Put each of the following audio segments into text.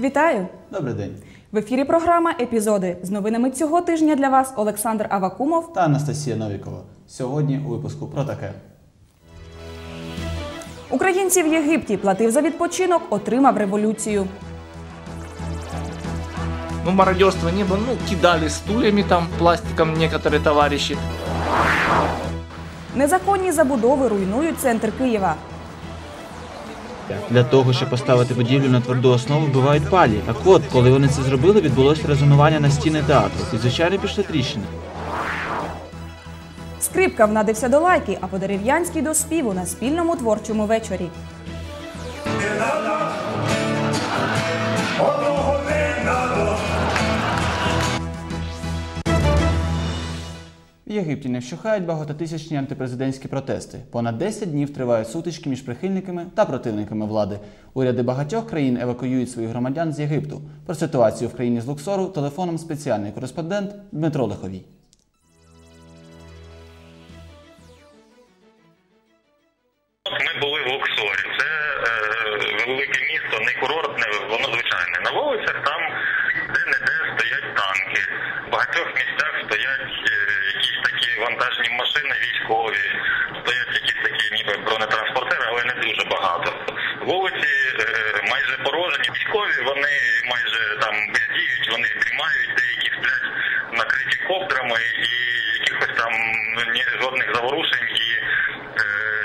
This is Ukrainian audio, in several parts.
Вітаю! Добрий день. В ефірі програма Епізоди з новинами цього тижня для вас Олександр Авакумов. Та Анастасія Новікова. Сьогодні у випуску про таке. Українці в Єгипті платив за відпочинок, отримав революцію. Ну, мародерства не было, ну, кидали стульями там, пластиком некоторые товарищи. Незаконні забудови руйнують центр Києва. Для того, щоб поставити будівлю на тверду основу, вбивають палі. Так от, коли вони це зробили, відбулося резонування на стіни театру. І звичайно пішли тріщини. Скрипка внадився до лайки, а по дерев'янській до співу на спільному творчому вечорі. В Єгипті не вщухають багатотисячні антипрезидентські протести. Понад 10 днів тривають сутички між прихильниками та противниками влади. Уряди багатьох країн евакуюють своїх громадян з Єгипту. Про ситуацію в країні з Луксору телефоном спеціальний кореспондент Дмитро Лиховій. Військові вони майже там бездіють, вони дрімають, деякі сплять накриті ковдрами і якихось там ну, жодних заворушень і е,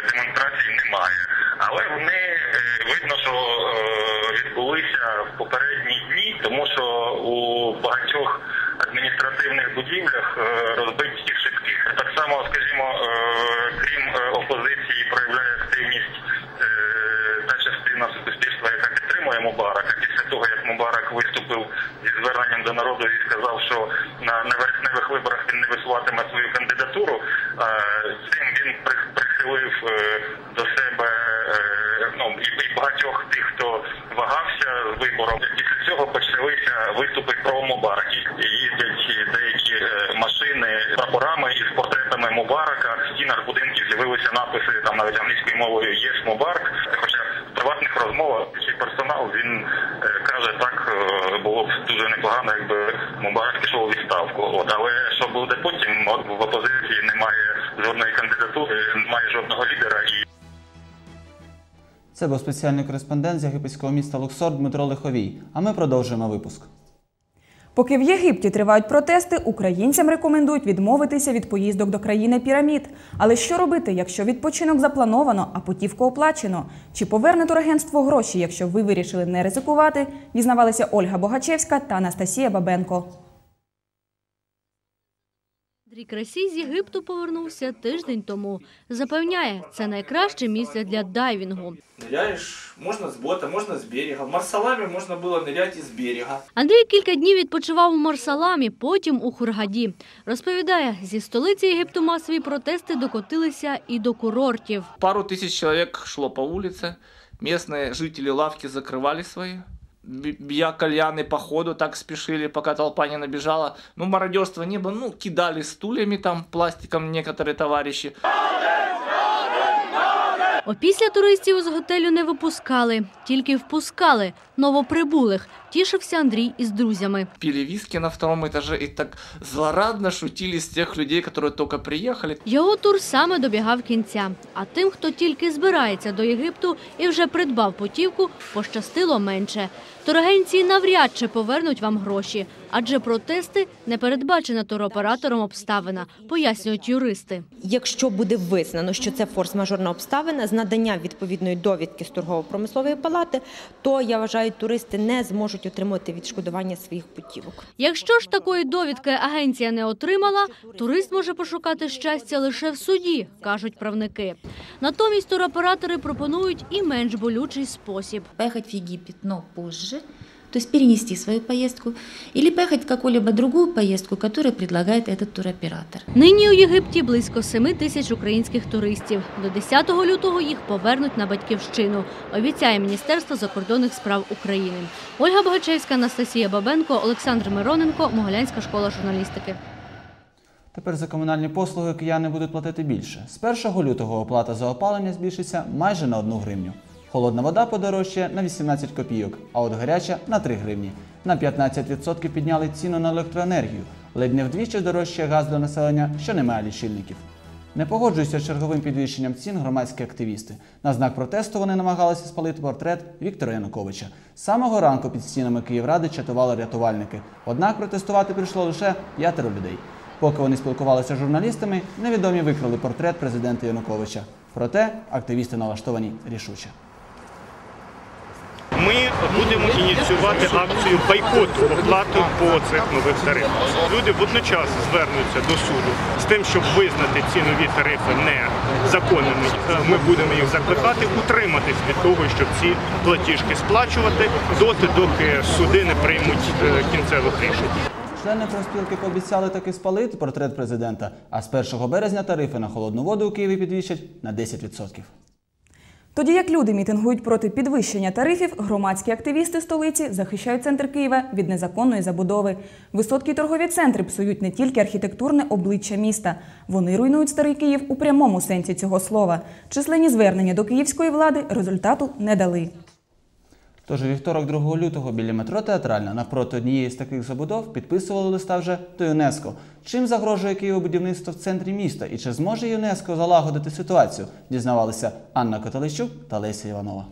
демонстрацій немає. Але вони е, видно, що е, відбулися в попередні дні, тому що у багатьох адміністративних будівлях е, розбиті шибки. Так само, скажімо, е, крім е, опозиції, проявляє активність е, та частина суспільства, яка підтримує Мубарака. Після того, як Мубарак виступив зі зверненням до народу і сказав, що на, вересневих виборах він не висуватиме свою кандидатуру, е, цим він прихилив е, до себе е, ну, і, і багатьох тих, хто вагався з вибором. Після цього почалися виступи про Мубарак. І Їздять деякі е, машини з прапорами і з портретами Мубарака. В стінах будинків з'явилися написи там навіть англійською мовою «Єс Мубарак». Хоча в приватних розмовах цей персонал він е, каже, так е, було б дуже непогано, якби Мубарак пішов у відставку. От але що буде потім? От в опозиції немає жодної кандидатури, немає жодного лідера і Це був спеціальний кореспондент з єгипетського міста Луксор Дмитро Лиховій. А ми продовжуємо випуск. Поки в Єгипті тривають протести, українцям рекомендують відмовитися від поїздок до країни пірамід. Але що робити, якщо відпочинок заплановано, а путівка оплачено? Чи поверне турагентство гроші, якщо ви вирішили не ризикувати? Дізнавалися Ольга Богачевська та Анастасія Бабенко. Андрій Красій з Єгипту повернувся тиждень тому. Запевняє, це найкраще місце для дайвінгу. Ныряешь, можно с бота, можно с берега. В Марсаламе можно было нырять из берега. Андрій кілька днів відпочивав у Марсаламі, потім у Хургаді. Розповідає, зі столиці Єгипту масові протести докотилися і до курортів. Пару тысяч человек шло по улице. Местные жители лавки закрывали свои. Б- Бья кальяны по ходу так спешили, пока толпа не набежала. Ну, мародерства не было, ну, кидали стульями там, пластиком некоторые товарищи. Опісля туристів з готелю не випускали, тільки впускали новоприбулих. Тішився Андрій із друзями. Пили виски на втором этаже и так злорадно шутили с тех людей, которые только приехали. Його тур саме добігав кінця. А тим, хто тільки збирається до Єгипту і вже придбав путівку, пощастило менше. Турагенції навряд чи повернуть вам гроші, адже протести не передбачена туроператором обставина, пояснюють юристи. Якщо буде визнано, що це форс-мажорна обставина з наданням відповідної довідки з торгово-промислової палати, то я вважаю, туристи не зможуть отримати відшкодування своїх путівок. Якщо ж такої довідки агенція не отримала, турист може пошукати щастя лише в суді, кажуть правники. Натомість туроператори пропонують і менш болючий спосіб. поехать в Египет, но позже, то есть перенести свою поездку, или поехать в какую-либо другую поездку, которую предлагает этот туроператор. Нині у Єгипті близько 7 тисяч українських туристів. До 10 лютого їх повернуть на батьківщину, обіцяє Міністерство закордонних справ України. Ольга Богачевська, Анастасія Бабенко, Олександр Мироненко, Могилянська школа журналістики. Тепер за комунальні послуги кияни будуть платити більше. З 1 лютого оплата за опалення збільшиться майже на 1 гривню. Холодна вода подорожчає на 18 копійок, а от гаряча на 3 гривні. На 15% підняли ціну на електроенергію. Ледь не вдвічі дорожчає газ для населення, що не має лічильників. Не погоджуються з черговим підвищенням цін громадські активісти. На знак протесту вони намагалися спалити портрет Віктора Януковича. Самого ранку під стінами Київради чатували рятувальники. Однак протестувати прийшло лише п'ятеро людей. Поки вони спілкувалися з журналістами, невідомі викрали портрет президента Януковича. Проте активісти налаштовані рішуче. Ми будемо ініціювати акцію бойкоту оплати по цих нових тарифах. Люди водночас звернуться до суду з тим, щоб визнати ці нові тарифи незаконними. Е, Ми будемо їх закликати утриматись від того, щоб ці платіжки сплачувати доти, доки суди не приймуть е, кінцевих рішень. Члени профспілки пообіцяли таки спалити портрет президента, а з 1 березня тарифи на холодну воду у Києві підвищать на 10%. Тоді як люди мітингують проти підвищення тарифів, громадські активісти столиці захищають центр Києва від незаконної забудови. Висоткі торгові центри псують не тільки архітектурне обличчя міста, вони руйнують старий Київ у прямому сенсі цього слова. Численні звернення до київської влади результату не дали. Тож у вівторок 2 лютого біля метро Театральна навпроти однієї з таких забудов підписували листа вже до ЮНЕСКО. Чим загрожує Києву будівництво в центрі міста і чи зможе ЮНЕСКО залагодити ситуацію? Дізнавалися Анна Котелищук та Леся Іванова.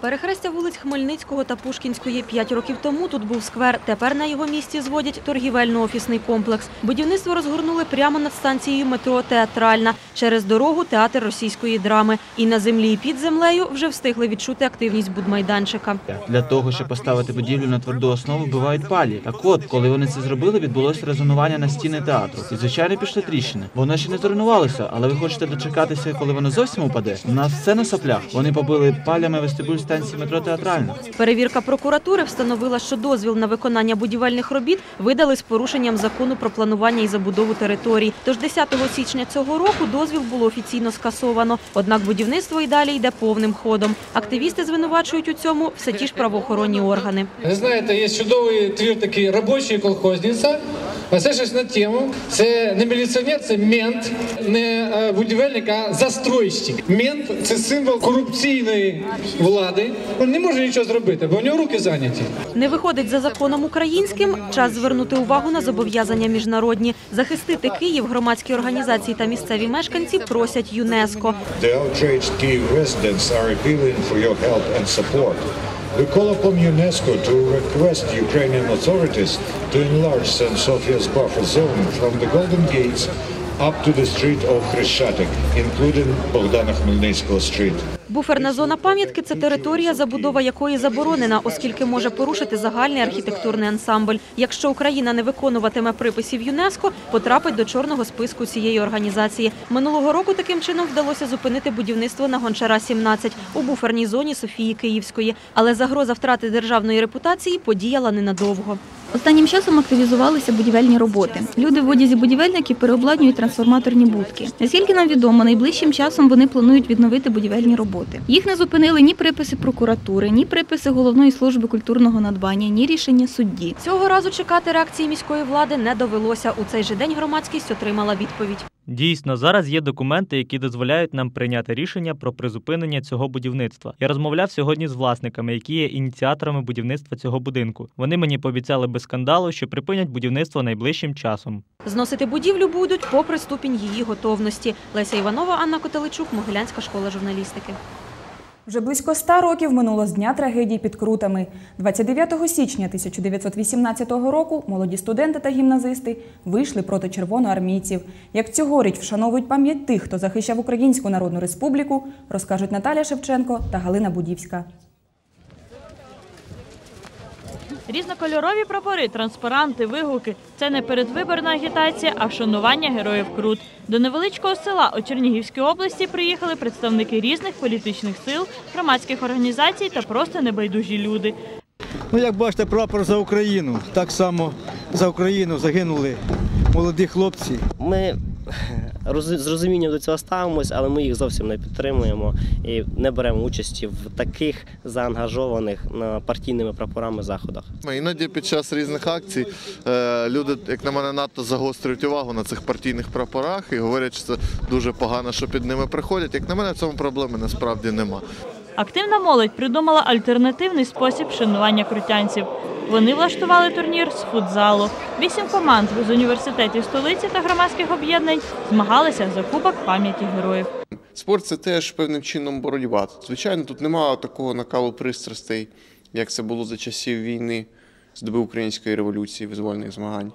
Перехрестя вулиць Хмельницького та Пушкінської п'ять років тому тут був сквер. Тепер на його місці зводять торгівельно-офісний комплекс. Будівництво розгорнули прямо над станцією метро Театральна через дорогу театр російської драми. І на землі і під землею вже встигли відчути активність будмайданчика. Для того, щоб поставити будівлю на тверду основу, вбивають палі. Так от, коли вони це зробили, відбулося резонування на стіни театру. І звичайно пішли тріщини. Воно ще не зруйнувалося, але ви хочете дочекатися, коли воно зовсім упаде. У нас все на соплях. Вони побили палями вестибюль станції метро театральна. Перевірка прокуратури встановила, що дозвіл на виконання будівельних робіт видали з порушенням закону про планування і забудову територій. Тож 10 січня цього року дозвіл було офіційно скасовано. Однак будівництво і далі йде повним ходом. Активісти звинувачують у цьому все ті ж правоохоронні органи. Ви знаєте, є чудовий твір такий робочий колхозниця. А це щось на тему. Це не міліціонер, це мент, не е, будівельник, а застройщик. Мент це символ корупційної влади. Він не може нічого зробити, бо у нього руки зайняті. Не виходить за законом українським. Час звернути увагу на зобов'язання міжнародні. Захистити Київ громадські організації та місцеві мешканці просять ЮНЕСКо. The outraged Kyiv residents are appealing for your help and support. We call upon UNESCO to request Ukrainian authorities to enlarge St. Sofia's buffer zone from the Golden Gates up to the street of Khrushchev, including Bogdana Khmelnytskaya Street. Буферна зона пам'ятки це територія, забудова якої заборонена, оскільки може порушити загальний архітектурний ансамбль. Якщо Україна не виконуватиме приписів ЮНЕСКО, потрапить до чорного списку цієї організації. Минулого року таким чином вдалося зупинити будівництво на Гончара 17 у буферній зоні Софії Київської. Але загроза втрати державної репутації подіяла ненадовго. Останнім часом активізувалися будівельні роботи. Люди в одязі будівельників переобладнюють трансформаторні будки. Наскільки нам відомо, найближчим часом вони планують відновити будівельні роботи. Їх не зупинили ні приписи прокуратури, ні приписи головної служби культурного надбання, ні рішення судді. Цього разу чекати реакції міської влади не довелося. У цей же день громадськість отримала відповідь. Дійсно, зараз є документи, які дозволяють нам прийняти рішення про призупинення цього будівництва. Я розмовляв сьогодні з власниками, які є ініціаторами будівництва цього будинку. Вони мені пообіцяли без скандалу, що припинять будівництво найближчим часом. Зносити будівлю будуть попри ступінь її готовності. Леся Іванова, Анна Котеличук, Могилянська школа журналістики. Вже близько ста років минуло з дня трагедії під Крутами. 29 січня 1918 року молоді студенти та гімназисти вийшли проти червоноармійців. Як цьогоріч вшановують пам'ять тих, хто захищав Українську Народну Республіку, розкажуть Наталя Шевченко та Галина Будівська. Різнокольорові прапори, транспаранти, вигуки це не передвиборна агітація, а вшанування героїв Крут. До невеличкого села у Чернігівській області приїхали представники різних політичних сил, громадських організацій та просто небайдужі люди. Ну, як бачите, прапор за Україну. Так само за Україну загинули молоді хлопці. Ми з розумінням до цього ставимось, але ми їх зовсім не підтримуємо і не беремо участі в таких заангажованих партійними прапорами заходах. Іноді під час різних акцій е, люди, як на мене, надто загострюють увагу на цих партійних прапорах і говорять, що це дуже погано, що під ними приходять. Як на мене, в цьому проблеми насправді нема. Активна молодь придумала альтернативний спосіб шанування крутянців. Вони влаштували турнір з футзалу. Вісім команд з університетів столиці та громадських об'єднань змагалися за кубок пам'яті героїв. Спорт це теж певним чином боротьба. Звичайно, тут немає такого накалу пристрастей, як це було за часів війни, з доби української революції, визвольних змагань.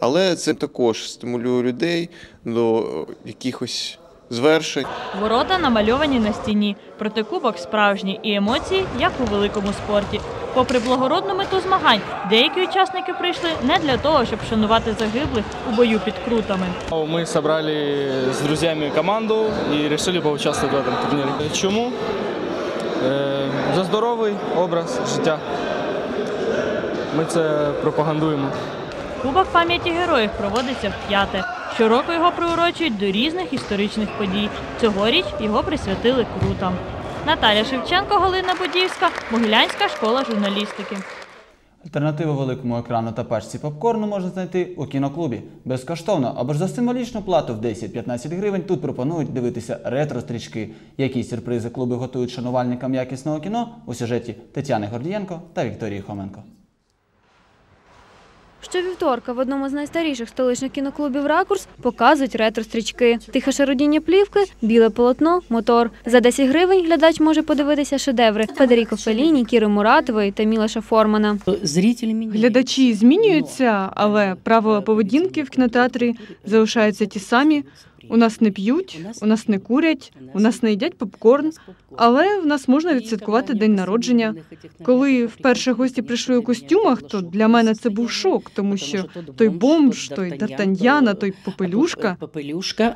Але це також стимулює людей до якихось звершень. Ворота намальовані на стіні, проте кубок справжній і емоції, як у великому спорті. Попри благородну мету змагань, деякі учасники прийшли не для того, щоб шанувати загиблих у бою під крутами. Мы собрали с друзьями команду и решили поучаствовать в этом турнире. Чому? Е, За здоровий образ життя. Ми це пропагандуємо. Кубок пам'яті героїв проводиться вп'яте. Щороку його приурочують до різних історичних подій. Цьогоріч його присвятили крутам. Наталя Шевченко, Галина Будівська, Могилянська школа журналістики. Альтернативу великому екрану та пачці попкорну можна знайти у кіноклубі безкоштовно або ж за символічну плату в 10-15 гривень. Тут пропонують дивитися ретро-стрічки. Які сюрпризи клуби готують шанувальникам якісного кіно у сюжеті Тетяни Гордієнко та Вікторії Хоменко. Щовівторка в одному з найстаріших столичних кіноклубів Ракурс показують ретро-стрічки. Тихе шародіння плівки, біле полотно, мотор. За 10 гривень глядач може подивитися шедеври Федеріко Феліні, Кіри Муратової та Мілоша Формана. Глядачі змінюються, але правила поведінки в кінотеатрі залишаються ті самі. У нас не п'ють, у нас не курять, у нас не їдять попкорн, але в нас можна відсвяткувати день народження. Коли вперше гості прийшли у костюмах, то для мене це був шок, тому що той бомж, той Д'Артаньяна, той попелюшка.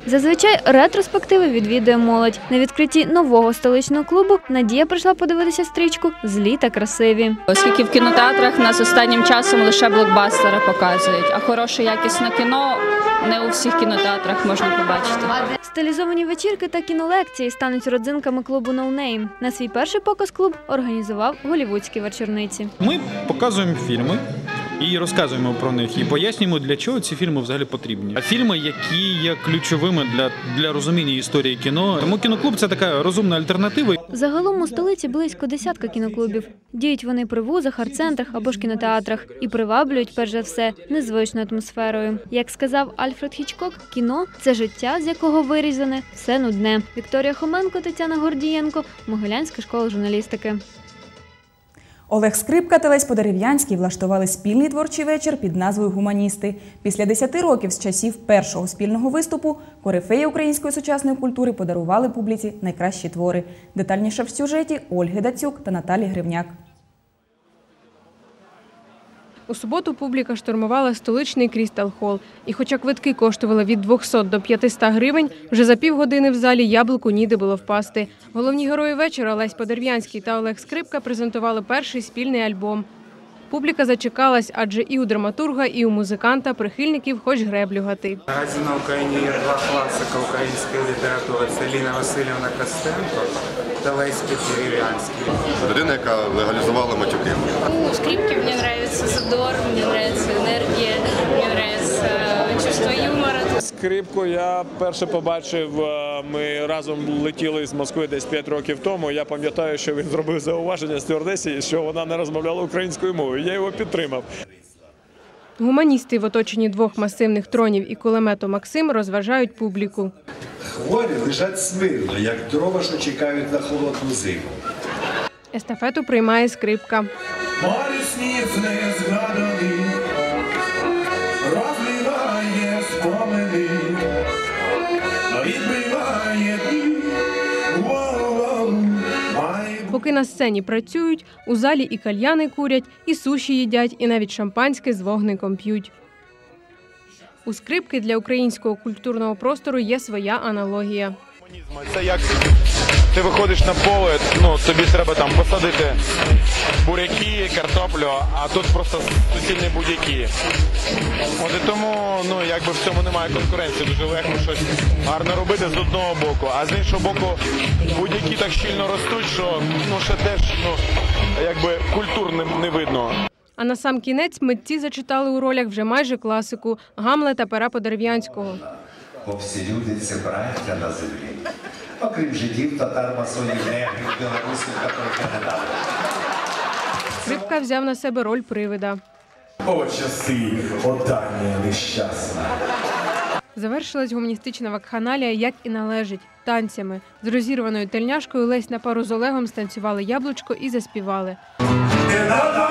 Зазвичай ретроспективи відвідує молодь. На відкритті нового столичного клубу Надія прийшла подивитися стрічку Злі та красиві. Оскільки в кінотеатрах нас останнім часом лише блокбастери показують, а хороше якісне кіно не у всіх кінотеатрах можна побачити. Стилізовані вечірки та кінолекції стануть родзинками клубу No Name. На свій перший показ клуб організував голівудські вечорниці. Ми показуємо фільми і розказуємо про них, і пояснюємо, для чого ці фільми взагалі потрібні. А фільми, які є ключовими для, для розуміння історії кіно. Тому кіноклуб це така розумна альтернатива. Загалом у столиці близько десятка кіноклубів. Діють вони при вузах, арт-центрах або ж кінотеатрах і приваблюють, перш за все, незвичною атмосферою. Як сказав Альфред Хічкок, кіно це життя, з якого вирізане все нудне. Вікторія Хоменко, Тетяна Гордієнко, Могилянська школа журналістики. Олег Скрипка та Лесь Подерев'янський влаштували спільний творчий вечір під назвою Гуманісти. Після 10 років з часів першого спільного виступу корифеї української сучасної культури подарували публіці найкращі твори. Детальніше в сюжеті Ольги Дацюк та Наталі Гривняк. У суботу публіка штурмувала столичний Крістал Хол. І хоча квитки коштували від 200 до 500 гривень, вже за півгодини в залі яблуку ніде було впасти. Головні герої вечора Лесь Подерв'янський та Олег Скрипка презентували перший спільний альбом. Публіка зачекалась, адже і у драматурга, і у музиканта прихильників хоч греблю гати. Наразі на Україні є два класика української літератури це Ліна Васильівна Костенко та Лесь Людина, яка легалізувала матюки. скрипки мне нравится задор, мне нравится энергия, мне нравится чувство юмора. Скрипку я перше побачив. е, Ми разом летіли з Москви десь 5 років тому. Я пам'ятаю, що він зробив зауваження стюардесі, що вона не розмовляла українською мовою. Я його підтримав. Гуманісти в оточенні двох масивних тронів і кулемету Максим розважають публіку. Хворі лежать смирно, як дрова, що чекають на холодну зиму. Естафету приймає скрипка. Море снів не згаданий, розливає спомини, відбиває дні. Поки на сцені працюють, у залі і кальяни курять, і суші їдять, і навіть шампанське з вогником п'ють. У скрипки для українського культурного простору є своя аналогія. Це як ти виходиш на поле, ну тобі треба там посадити буряки, картоплю, а тут просто суцільні будь-які. От і тому, ну якби в цьому немає конкуренції. Дуже легко щось гарно робити з одного боку, а з іншого боку, будь-які так щільно ростуть, що ну ще теж ну якби культур не, не видно. А на сам кінець митці зачитали у ролях вже майже класику Гамлета Пера Подерев'янського. Бо всі люди це браття на землі. Окрім жидів, татар, масонів, негрів, білорусів та кандидатів. Скрипка взяв на себе роль привида. О, часи, отдання нещасна. Завершилась гуманістична вакханалія, як і належить, танцями. З розірваною тельняшкою Лесь на пару з Олегом станцювали яблучко і заспівали. Не надо!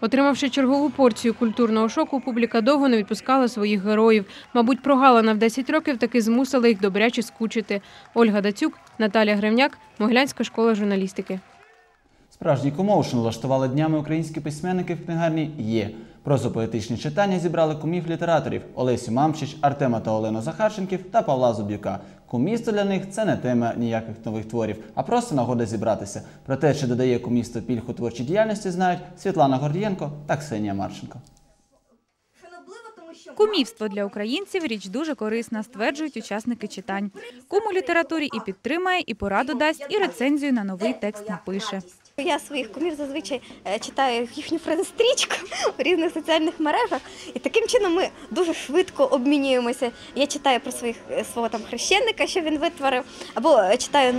Отримавши чергову порцію культурного шоку, публіка довго не відпускала своїх героїв. Мабуть, прогалина в 10 років таки змусила їх добряче скучити. Ольга Дацюк, Наталя Гревняк, Могилянська школа журналістики. Справжній комоушен влаштували днями українські письменники в книгарні Є. Прозопоетичні читання зібрали кумів літераторів Олесю Мамчич, Артема та Олену Захарченків та Павла Зуб'юка. Кумівство для них це не тема ніяких нових творів, а просто нагода зібратися. Про те, чи додає кумівство пільг у творчій діяльності, знають Світлана Гордієнко та Ксенія Марченко. Кумівство для українців річ дуже корисна, стверджують учасники читань. Кум у літературі і підтримає, і пораду дасть, і рецензію на новий текст напише. Я своїх кумів зазвичай е, читаю їхню френдстрічку у різних соціальних мережах, і таким чином ми дуже швидко обмінюємося. Я читаю про своїх е, свого там хрещенника, що він витворив, або е, читаю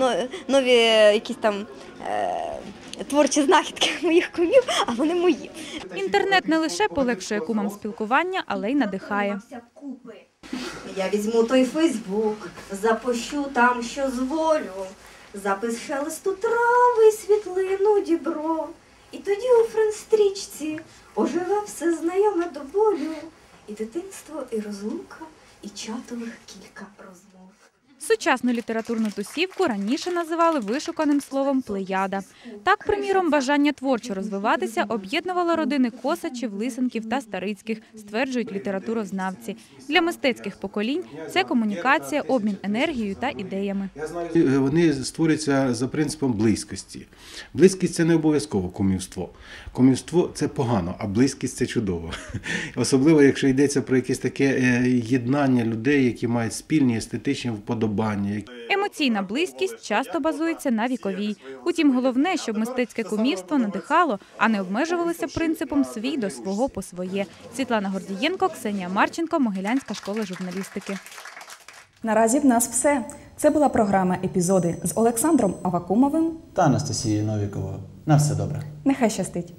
нові якісь там е, творчі знахідки моїх кумів, а вони мої. Інтернет не лише полегшує кумам спілкування, але й надихає. Я візьму той Фейсбук, запущу там, що зволю, запис шелесту трави, світлину дібро. І тоді у френстрічці оживе все знайоме до болю, і дитинство, і розлука, і чатових кілька розмов. Сучасну літературну тусівку раніше називали вишуканим словом плеяда. Так, приміром, бажання творчо розвиватися об'єднувало родини Косачів, Лисенків та Старицьких, стверджують літературознавці. Для мистецьких поколінь це комунікація, обмін енергією та ідеями. Вони створюються за принципом близькості. Близькість це не обов'язково кумівство. Кумівство це погано, а близькість це чудово. Особливо, якщо йдеться про якесь таке е, єднання людей, які мають спільні естетичні вподобання. Емоційна близькість часто базується на віковій. Утім, головне, щоб мистецьке кумівство надихало, а не обмежувалося принципом свій до свого по своє. Світлана Гордієнко, Ксенія Марченко, Могилянська школа журналістики. Наразі в нас все. Це була програма Епізоди з Олександром Авакумовим. Та Анастасією Новіковою. На все добре. Нехай щастить.